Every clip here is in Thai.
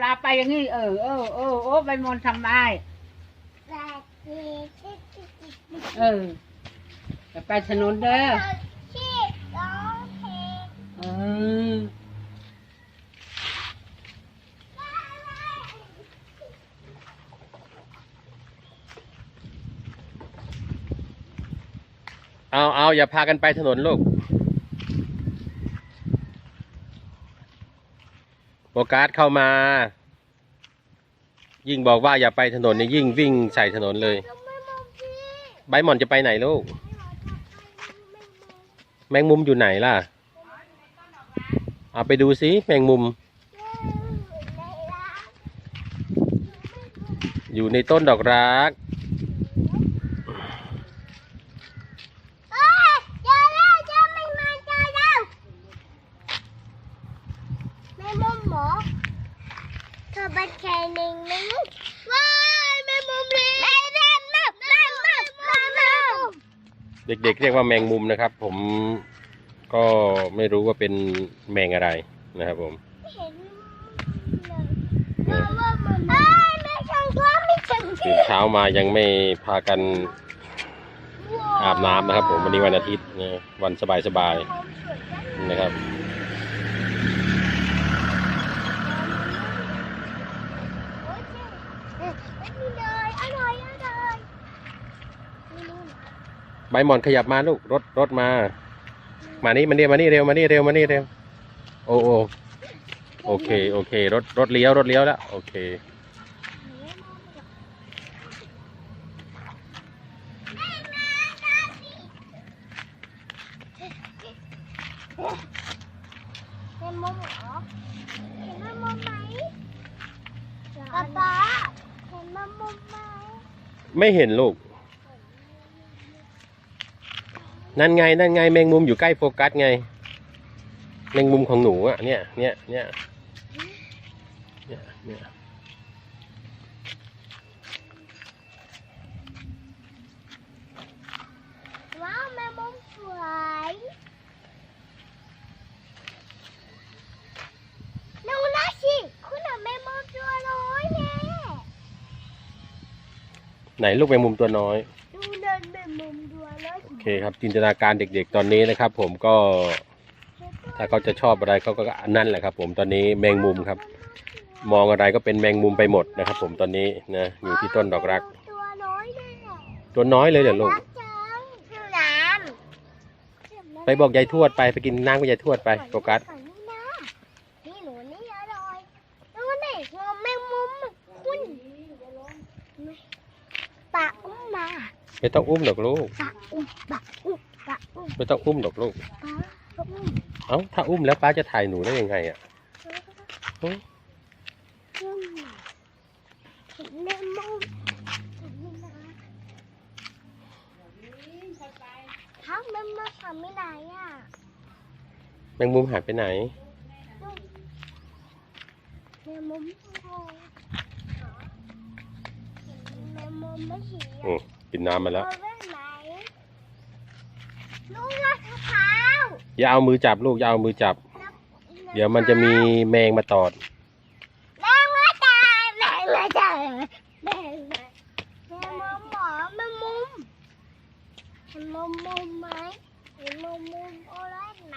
ปลาไปอย่างนี้เออเออเออโอ้ใบมอนทำได้เออจะไปถนนเด้อที่ร้องเพลงเออเอาเอาอย่าพากันไปถนนลูก โฟกัสเข้ามา ยิ่งบอกว่าอย่าไปถนนเนี่ยยิ่งวิ่งใส่ถนนเลย ใบหมอนจะไปไหนลูก แมงมุมอยู่ไหนล่ะ เอาไปดูสิแมงมุม อยู่ในต้นดอกรัก เอ้ยเจอแล้วเจอไม่มาเจอแล้วแม่มุมหมอเธอเป็นแค่หนึ่งนึงว้ายแม่มุมเลยแม่แม่แม่แม่แม่แม่แม่ เด็กๆเรียกว่าแมงมุมนะครับ ผมก็ไม่รู้ว่าเป็นแมงอะไรนะครับผมเห็นเลยว่ามันเอ้ยแม่ช่างว่าไม่ช่างตื่นเช้ามายังไม่พากันอาบน้ำนะครับ ผมวันนี้วันอาทิตย์นะวันสบายๆนะครับ นี่เลยอร่อยอร่อยนี่นู่น ใบหมอนขยับมาลูกรถรถมา มานี่มานี่มานี่เร็วมานี่เร็วมานี่เร็วโอ้โอโอเคโอเค รถรถเลี้ยวรถเลี้ยวแล้วโอเคเห็นมุมเหรอเห็นมุมไหมป๊าป๊าเห็นมุมไหมไม่เห็นลูก นั่นไงนั่นไงแมงมุมอยู่ใกล้โฟกัสไง แมงมุมของหนูอะเนี่ยเนี่ยเนี่ยเนี่ยเนี่ยว้าวแม่มุมสวยนูนะสิคุณน่ะแม่มุมตัวน้อยแน่ไหนลูกแมงมุมตัวน้อย ดูเดินแม่มุมตัวน้อย โอ เคครับจินตนาการเด็กๆตอนนี้นะครับ ผมก็ ถ้าเขาจะชอบอะไรเขาก็อันนั่นแหละครับ ผมตอนนี้แมงมุมครับ มองอะไรก็เป็นแมงมุมไปหมดนะครับ ผมตอนนี้นะอยู่ที่ต้นดอกรัก ตัวน้อยแน่ตัวน้อยเลยเดี๋ยวลูก รักจังชื่อน้ำไปบอกยายทวดไปไปกินน้ำกับยายทวดไปโฟกัสฝั่งนี้นะนี่หนูนี่อร่อยดูนี่งอมแมงมุมคุณปะอุ้มมาไม่ต้องอุ้มดอกลูก ปะ อุ้มปะอุ้มปะอุ้มไม่ต้องอุ้มดอกลูก ปะอุ้มเอ้า ถ้าอุ้มแล้วป้าจะถ่ายหนูได้ยังไงอะอุ้มเห็นแมงมุมเห็นนี่นะทั้งแมงมุมทำไม่ได้อะแมงมุมหายไปไหนแมงมุมทองแมงมุมไม่เห็นอืมกินน้ำมาแล้วเอาไว้ไหนลูกรักเท้า อย่าเอามือจับลูกอย่าเอามือจับ เดี๋ยวมันจะมีแมงมาตอด แม่มาตายแม่มาตายแม่มาแม่มุมหมอแม่มุมเห็นมุมมุมไหมเห็นมุมมุมโอะไรไหม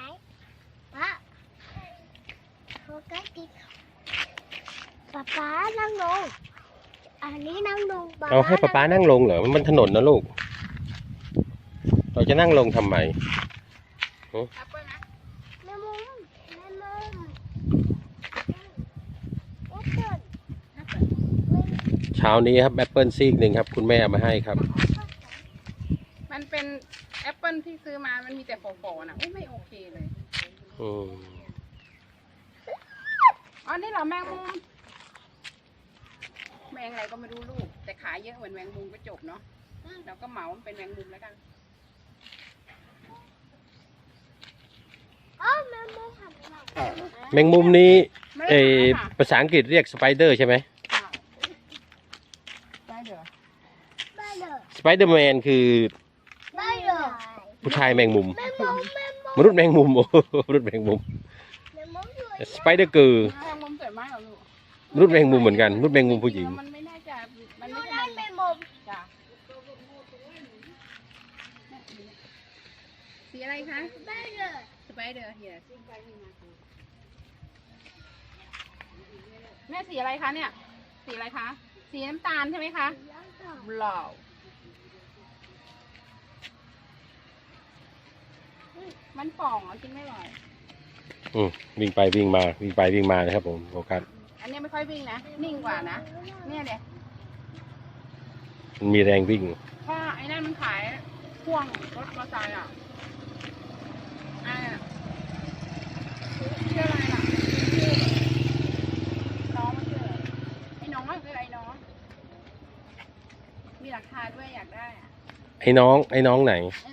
ปะโฟกัสดิป๊าป๊านั่งลงอันนี้นั่งลงป๊าเอาให้ป้าป้านั่งลงเหรอมันมันถนนนะลูก เราจะนั่งลงทำไมแม่มุมแม่มุมโอ้เกิด เช้านี้ครับแอปเปิลซีกหนึ่งครับ คุณแม่เอามาให้ครับ มันเป็นแอปเปิลที่ซื้อมา มันมีแต่ฝอๆนะโอ้ไม่โอเคเลยอืมอ๋อนี่เหรอแมงมุมแมงอะไรก็ไม่รู้ลูก แต่ขายเยอะเหมือนแมงมุมก็จบเนาะเราก็เหมาเป็นแมงมุมแล้วกันอ๋อแม่มุมทำอะไรแมงมุมนี้ไม่เออได้ค่ะภาษาอังกฤษเรียกสไปเดอร์ใช่ไหม ได้เดี๋ยว ได้เลย ส ไปเดอร์แมนคือได้เลยผู้ชายแมงมุม แม่มุมแม่มุมมนุษย์แมงมุมโอ้มนุษย์แมงมุมแม่มุมสวยสไปเดอร์เกิร์แมงมุมสวยมากเหรอลูกมมนุษย์แมงมุมเหมือนกันมนุษย์แมงมุมผู้หญิง มันไม่น่าจะมันดูไม่ใช่ได้มันเป็นมุมจ้ะสีอะไรคะได้เลยสไปเดอร์เฮียแม่สีอะไรคะเนี่ย สีอะไรคะ สีน้ำตาลใช่ไหมคะบลาว มันฝ่องเหรอกินไม่อร่อยอืมวิ่งไปวิ่งมาวิ่งไปวิ่งมานะครับผมโฟกัสอันนี้ไม่ค่อยวิ่งนะ นิ่งกว่านะ เนี่ยเด็มันมีแรงวิ่งเพราะไอ้นั่นมันขายพ่วงรถมอเตอร์ไซค์อะอ่าชื่ออะไรล่ะน้องมันชื่ออะไรไอ้น้องมันคือไอ้น้อง มีหลักฐานด้วยอยากได้อะไอ้น้องไอ้น้องไหนไอ้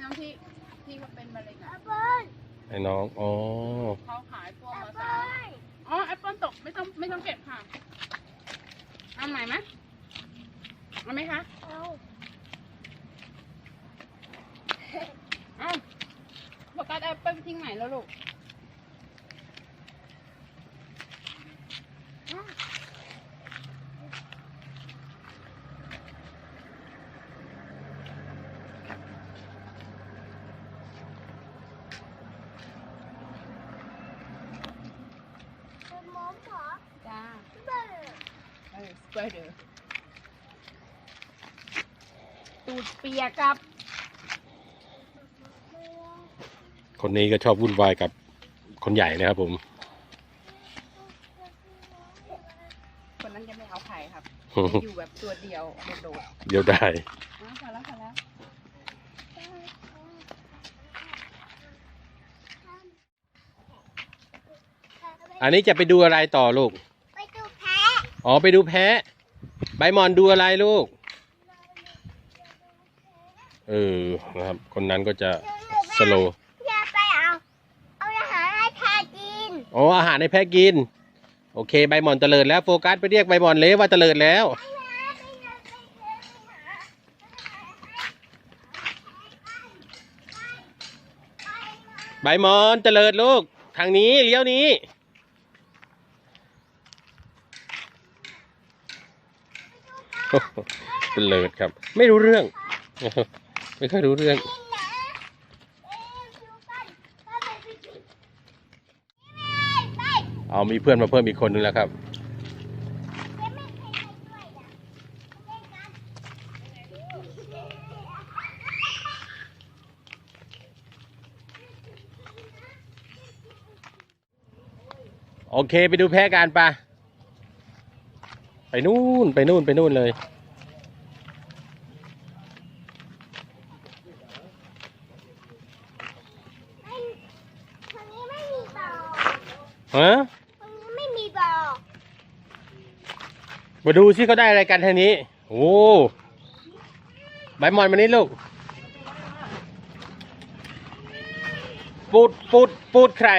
น้องอ๋อเขาขายพวงมาสามอ๋อแอปเปิลตกไม่ต้องไม่ต้องเก็บค่ะเอาใหนไหมเอาไหมคะเอาเอาโฟกัสแอปเปิลทิ้งไหนแล้วลูก เป็นมุมเหรอ จ้า เปิ้ล เออส ไปเดอร์ตูดเปียกกับ คนนี้ก็ชอบวุ่นวายกับคนใหญ่นะครับผม คนนั้นจะไม่เอาใครครับอยู่แบบตัวเดียวโดดเดี๋ยวได้ๆอ๋อพอแล้วพอแล้วอันนี้จะไปดูอะไรต่อลูกไปดูแพะ อ๋อไปดูแพะ ใบหมอนดูอะไรลูก เออ นะครับ คนนั้นก็จะสโลว์อย่าไปเอา เอาอาหารให้แพะกิน อ๋ออาหารในแพะกิน โอเค ใบหมอนเตลิดแล้วโฟกัสไปเรียกใบหมอนเลยว่าเตลิดแล้ว ใบหมอนเตลิดลูก ทางนี้เลี้ยวนี้ เตลิดครับ ไม่รู้เรื่อง ไม่ค่อยรู้เรื่อง เอามีเพื่อนมาเพิ่มอีกคนนึงแล้วครับ โอเคไปดูแพะกันปะ ไปนู่นไปนู่นไปนู่นเลยตรงนี้ไม่มีบ่อฮะตรงนี้ไม่มีบ่อมาดูซิเขาได้อะไรกันทางนี้ โอ้ใบหมอนมานี่ลูก ปูดปูดปูดใคร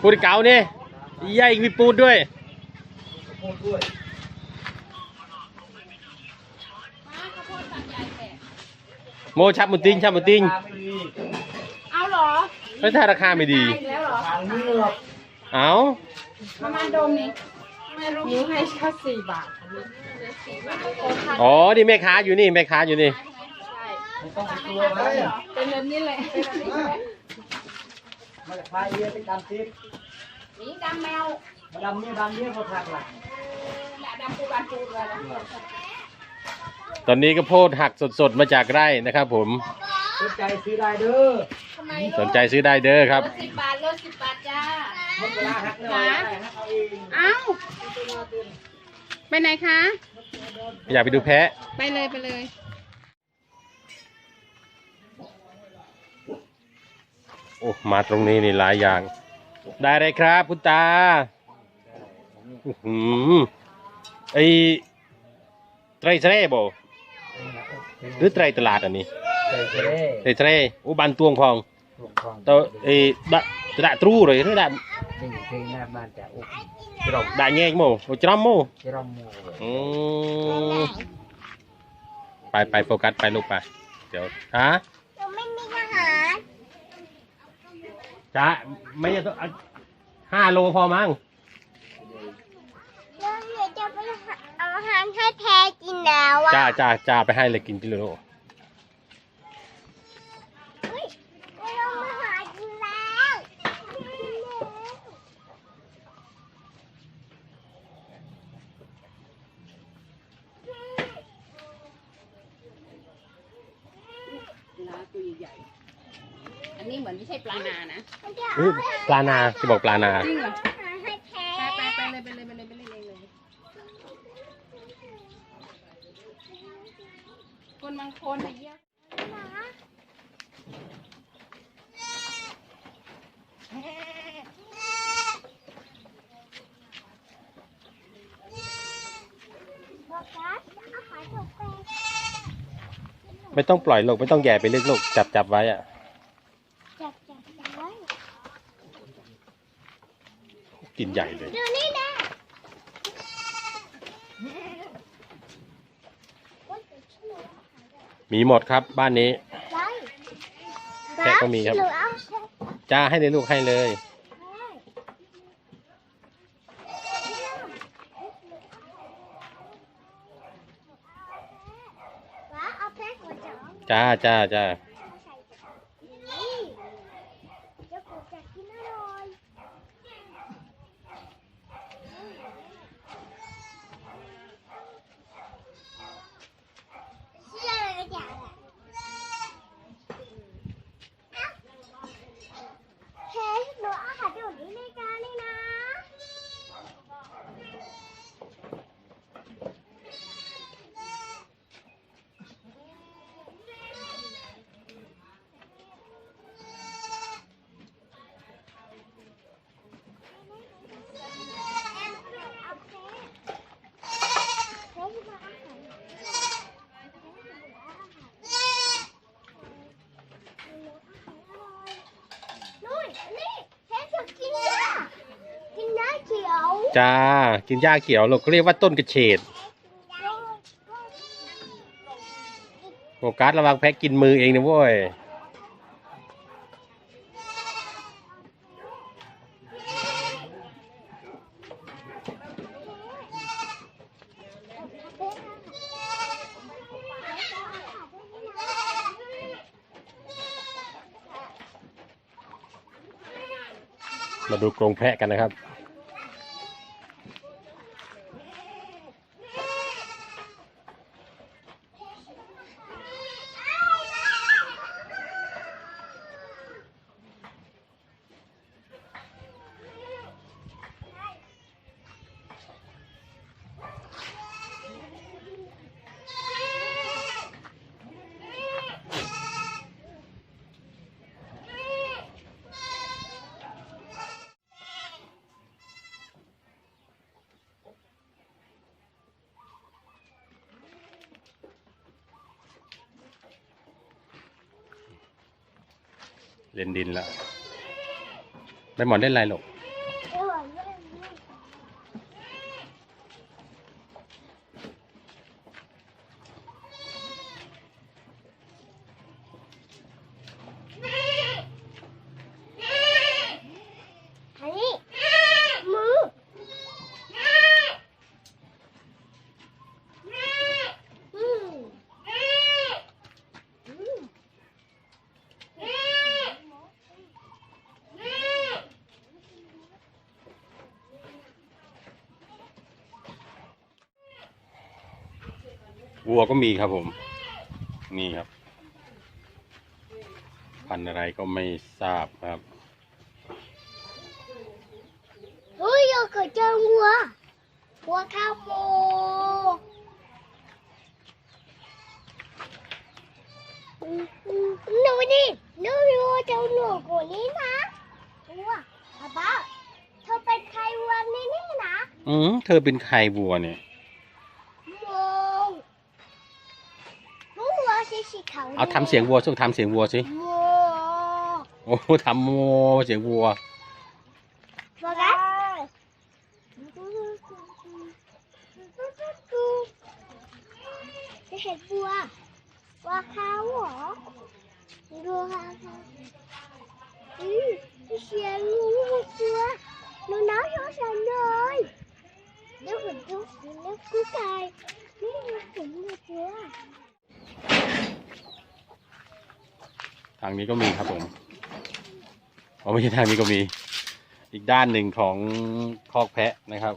ปูดเก๋าเนี่ยยายมีปูดด้วยมาข้าว โพดตัดใหญ่แตกโมชับหมุนติงชับหมุนติงเอาเหรอแล้วถ้าราคาไม่ดีตายอีกแล้วเหรอเอาประมาณโดมนี้ไม่รู้นิ้วให้แค่สี่บาทสี่บาทโอ้ค่ะอ๋อ นี่แม่ค้าอยู่นี่แม่ค้าอยู่นี่ใช่เป็นแบบนี้เลยเป็นแบบนี้เลยมาจากพายเรือไปดำทิพย์นี่ดำแมว ดำเนี่ยดำเนี่ยพอทักหลักอย่าดำปูบานปูเลยนะตอนนี้ก็โพดหักสดๆมาจากไร่นะครับผมสนใจซื้อได้เด้อทำไมสนใจซื้อได้เด้อครับรถสิบบาทรถสิบบาทจ้าหมดเวลาหักแล้วได้หักเอาเองเอ้า ไปไหนคะ อยากไปดูแพะ ไปเลยไปเลย โอ้ มาตรงนี้นี่หลายอย่าง ได้เลยครับคุณตา อื้อหือไอไตรเสร่บ่หรือไตรตลาดอันนี้ใจเด้ไตรเสร่อุบันตวงพองถูกต้องตวไอดะดะตรูเลยหรือดะนี่คือหน้าบ้านจากอุกดะแงกโมโอจรอมโมที่เราโม่อืมไปไปโฟกัสไปลูกไปเดี๋ยวฮะหนูไม่มีอาหารจ้าไม่จะต้องเอาห้าโลพอมั้ง จะไป เอาอาหารให้แพ้กินแล้วอะจ้าจ้าจ้าไปให้เลยกินจิลูกเฮ้ยไม่ต้องมาหากินแล้วปลาตัวใหญ่ๆอันนี้เหมือนไม่ใช่ปลานานะมันจะอุ๊เอายปลานาจะบอกปลานา จริงเหรอ อาหารให้แพ้ ไปไปไปเลยไปเลยไปเลยไปเลยไปเลยคนบางคนไปเยี่ยม บอกกัสอาหารถูกแปลง ไม่ต้องปล่อยลูกไม่ต้องแย่ไปลึกลูกจับจับไว้อะจับจับจับไว้กินใหญ่เลยดูนี่นะโอ๊ยแต่ชื่ออะไรมีหมดครับบ้านนี้ไว้แพะก็มีครับหรือเอาแพะจ้าให้เลยลูกให้เลย ว้าเอาแป้งหัว จ๋องจ้าจ้าจ้า มาใส่จ๋องนี่เดี๋ยวผมจะกินอร่อยเชื่อเลยจ๋าเฮ้ยหนูอาหารอยู่นี่ในจานนี่นะ นู่นนี่เห็นจะกินหญ้ากินหญ้าเขียว จ้า กินหญ้าเขียวลูกเขาเรียกว่าต้นกระเฉดโฟกัสระวังแพ้กินมือเองนะเว้ยมาดูกรงแพะกันนะครับ เล่นดินแล้วไปหมอนเล่นอะไรลูกอันนี้มืออืมอืม วัวก็มีครับผม นี่ครับ พันธุ์อะไรก็ไม่ทราบครับเฮ้ยเราเคยเจอวัววัวข้าวโมอืมอืมหนูนี่หนูรู้เจ้าหนูคนนี้นะวัวป้าป้าเธอเป็นใครวัวนี่นี่นะ อืมเธอเป็นใครวัวเนี่ย เอาทำเสียงวัวส่งทำเสียงวัวสิโมโอ้โหทำโมเสียงวัว บอกกันจะเห็นวัววัวขาวเหรอดูค่ะอืมเสียงงูวัวหนูน้อยชอบฉันเลยเดี๋ยวผมดูสิ ทางนี้ก็มีครับผมอ๋อไม่ใช่ทางนี้ก็มี อีกด้านหนึ่งของคอกแพะนะครับ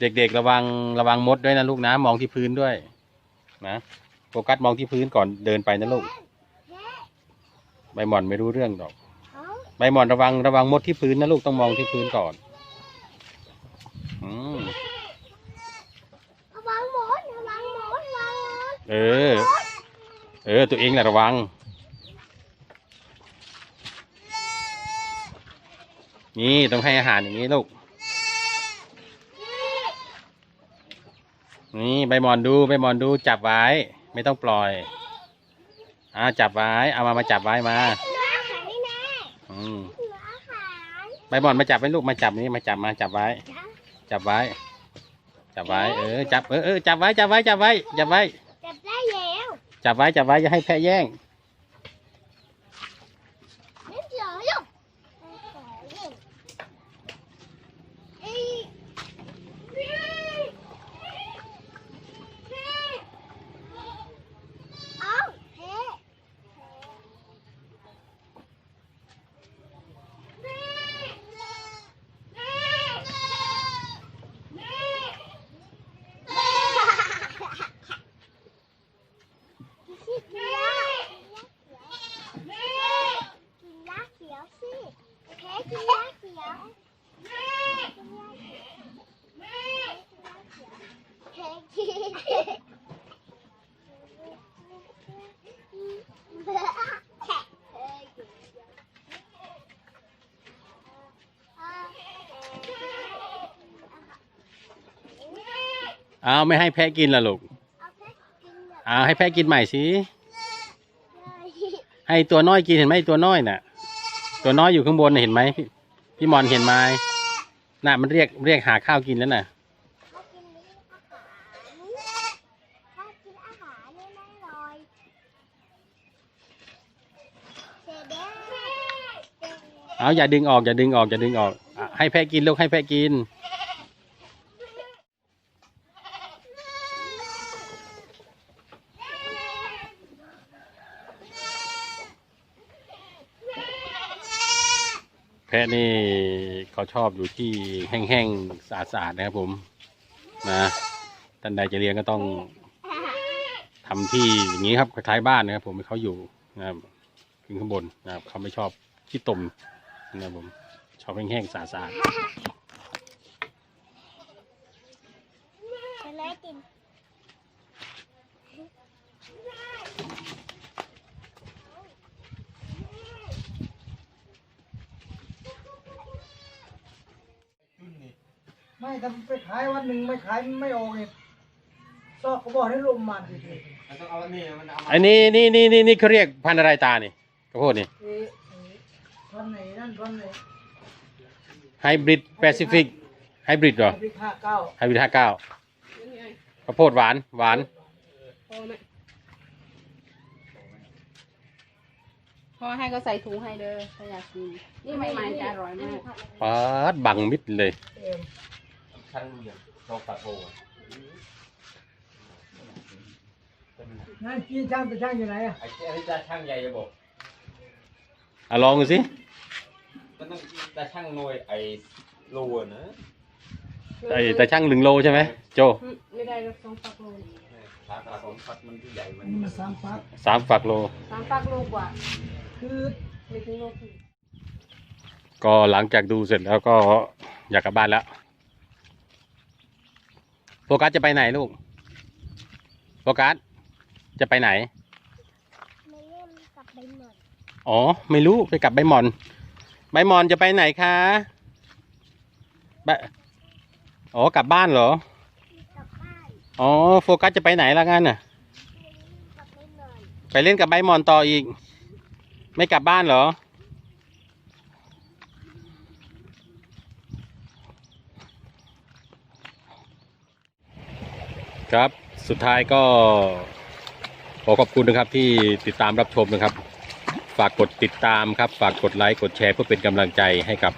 เด็กๆระวังระวังมดด้วยนะลูกนะมองที่พื้นด้วย นะโฟกัสมองที่พื้นก่อนเดินไปนะลูกแพ้ใบหม่อนไม่รู้เรื่องหรอกเขาใบหม่อนระวังระวังมดที่พื้นนะลูกต้องมองที่พื้นก่อนอืมระวังหมดระวังหมดระวังหมดเออ เออ ตัวเองแหละระวัง นี่ต้องให้อาหารอย่างนี้ลูก นี่ใบหมอนดูใบหมอนดูจับไว้ ไม่ต้องปล่อยอ่าจับไว้ เอามามาจับไว้มาเหลืออาหารนี่แน่อืมเหลืออาหารใบหมอนมาจับไว้ลูกมาจับนี่มาจับมาจับไว้จ้ะจับไว้ จับไว้ เออจับเออเออจับไว้จับไว้จับไว้จับไว้จับได้แล้วจับไว้จับไว้อย่าให้แพะแย่ง นิดเดียวลูกเอ้ยเอาเฮ้กินยากินยาเขียวสิโอเคกินยาเขียวกินยาเขียวเฮ้กินเอา เอาไม่ให้แพะกินละลูกเอาแค่กินแบบเอาให้แพะกินใหม่สินี้ให้ตัวน้อยกินเห็นไหมตัวน้อยน่ะ ตัวน้อยอยู่ข้างบนน่ะเห็นไหมพี่พี่มอนเห็นไหมน่ะมันเรียกเรียกหาข้าวกินแล้วน่ะเขากินนี้อาหารเขากินอาหารนี่ไม่ลอยเสร็จแล้วเอาอย่าดึงออกอย่าดึงออกอย่าดึงออกอะให้แพะกินลูกให้แพะกิน แพะนี่เขาชอบอยู่ที่แห้งๆสะอาดๆนะครับผมนะท่านใดจะเลี้ยงก็ต้องทำที่อย่างนี้ครับคล้ายๆบ้านนะครับผมให้เขาอยู่นะครับขึ้นข้างบนนะครับเขาไม่ชอบที่ตมนะครับผมชอบแห้งๆสะอาดเไรกินไม่ทำไปขายวันหนึ่งไม่ขายไม่ออกเนี่ยซอกเขาบอกให้ลมมันดิมันต้องเอาอันนี้มันเอาๆมาอันนี้นี่นี่นี่นี่เขาเรียกพันธุ์อะไรตานี่ข้าวโพดนี่เอ๊ะเอ๊ะท่อนไหนนั่นท่อนไหนไฮบริดแปซิฟิกไฮบริดเหรอพริกห้าเก้าไฮบริดห้าเก้าข้าวโพดหวานหวานพอไหมพอให้ก็ใส่ถุงให้เด้อถ้าอยากกินนี่ใหม่ๆจะอร่อยมาก ปาดบังมิดเลย เอ็ม ชั้นเดียวโตปะโต นั่นพี่ช่างไปช่างอยู่ไหนอ่ะ ไอ้ที่อันนี้จะช่างใหญ่จะบอก อ่ะลองดูสิ มันต้องจะช่างหน่วยไอ้โลอะนะ ไอ้แต่ช่างหนึ่งโลใช่ไหมโจ อืมไม่ได้รสสองปักโล ขาตาของฟัดมันที่ใหญ่มัน นี่มาสามฟัก สามฝักโล สามปักโลกว่า คือ ไม่ถึงโลครึ่ง ก็หลังจากดูเสร็จแล้วก็อยากกลับบ้านแล้ว โฟกัสจะไปไหนลูก โฟกัสจะไปไหน ไม่เล่นกับใบหมอนอ๋อ ไม่รู้ไปกับใบหมอน ใบหมอนจะไปไหนคะใบอ๋อกลับบ้านเหรอ กับบ้านอ๋อ โฟกัสจะไปไหนละงั้นน่ะกับใบหมอน ไปเล่นกับใบหมอนต่ออีก ไม่กลับบ้านเหรอ ครับสุดท้ายก็ขอขอบคุณนะครับที่ติดตามรับชมนะครับ ฝากกดติดตามครับ ฝากกดไลค์กดแชร์เพื่อเป็นกำลังใจให้กับ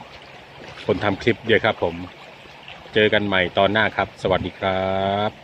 คนทำคลิปด้วยครับผม เจอกันใหม่ตอนหน้าครับ สวัสดีครับ